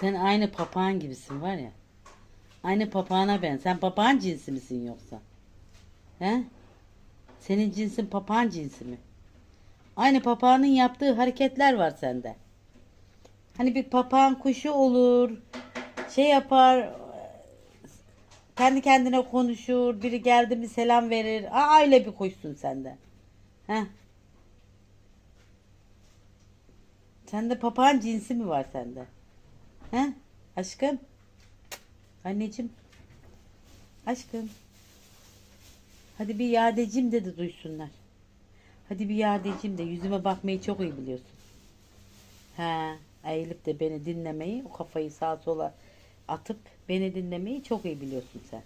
Sen aynı papağan gibisin var ya. Aynı papağana ben. Sen papağan cinsi misin yoksa? He? Senin cinsin papağan cinsi mi? Aynı papağanın yaptığı hareketler var sende. Hani bir papağan kuşu olur. Şey yapar. Kendi kendine konuşur. Biri geldi mi selam verir. Aa, öyle bir kuşsun sende. He? Sende papağan cinsi mi var sende? He? Aşkım? Anneciğim? Aşkım? Hadi bir yadecim de de duysunlar. Hadi bir yadecim de yüzüme bakmayı çok iyi biliyorsun. He, eğilip de beni dinlemeyi, o kafayı sağa sola atıp beni dinlemeyi çok iyi biliyorsun sen.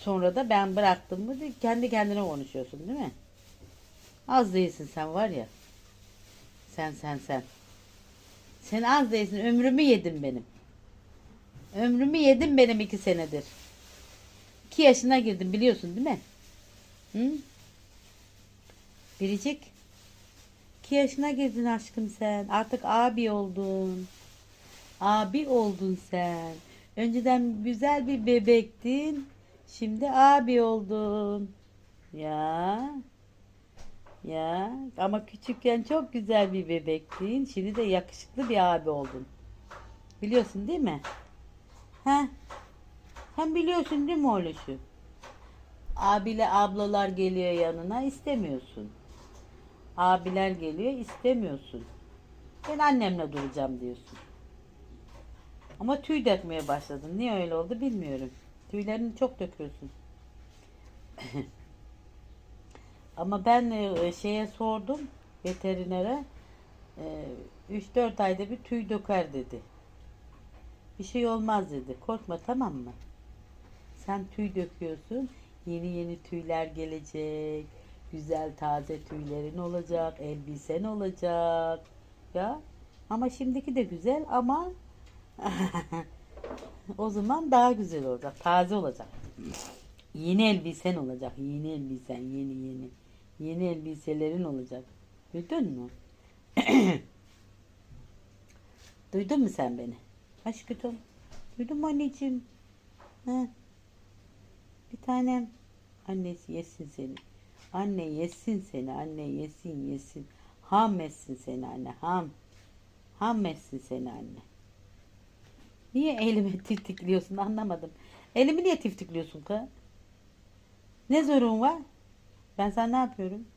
Sonra da ben bıraktım mı kendi kendine konuşuyorsun değil mi? Az değilsin sen var ya. Sen sen sen. Sen az değilsin. Ömrümü yedin benim. Ömrümü yedin benim iki senedir. İki yaşına girdim biliyorsun değil mi? Hı? Biricik. İki yaşına girdin aşkım sen. Artık abi oldun. Abi oldun sen. Önceden güzel bir bebektin. Şimdi abi oldun. Ya. Ya ama küçükken çok güzel bir bebektin. Şimdi de yakışıklı bir abi oldun. Biliyorsun değil mi? He? Hem biliyorsun değil mi oğluşu? Abiyle ablalar geliyor yanına istemiyorsun. Abiler geliyor istemiyorsun. Ben annemle duracağım diyorsun. Ama tüy dökmeye başladın. Niye öyle oldu bilmiyorum. Tüylerini çok döküyorsun. Ama ben e, şeye sordum veterinere. 3-4 ayda bir tüy döker dedi. Bir şey olmaz dedi. Korkma tamam mı? Sen tüy döküyorsun. Yeni yeni tüyler gelecek. Güzel taze tüylerin olacak. Elbisen olacak. Ya. Ama şimdiki de güzel ama o zaman daha güzel olacak. Taze olacak. Yeni elbisen olacak. Yeni elbisen. Yeni yeni. Yeni elbiselerin olacak. Duydun mu? Duydun mu sen beni? Aşkım. Duydun mu anneciğim? Ha? Bir tanem. Annesi yesin seni. Anne yesin seni. Anne yesin yesin. Ham etsin seni anne. Ham. Ham etsin seni anne. Niye elimi tiftikliyorsun anlamadım. Elimi niye tiftikliyorsun kız? Ne zorun var? Ben sana ne yapıyorum?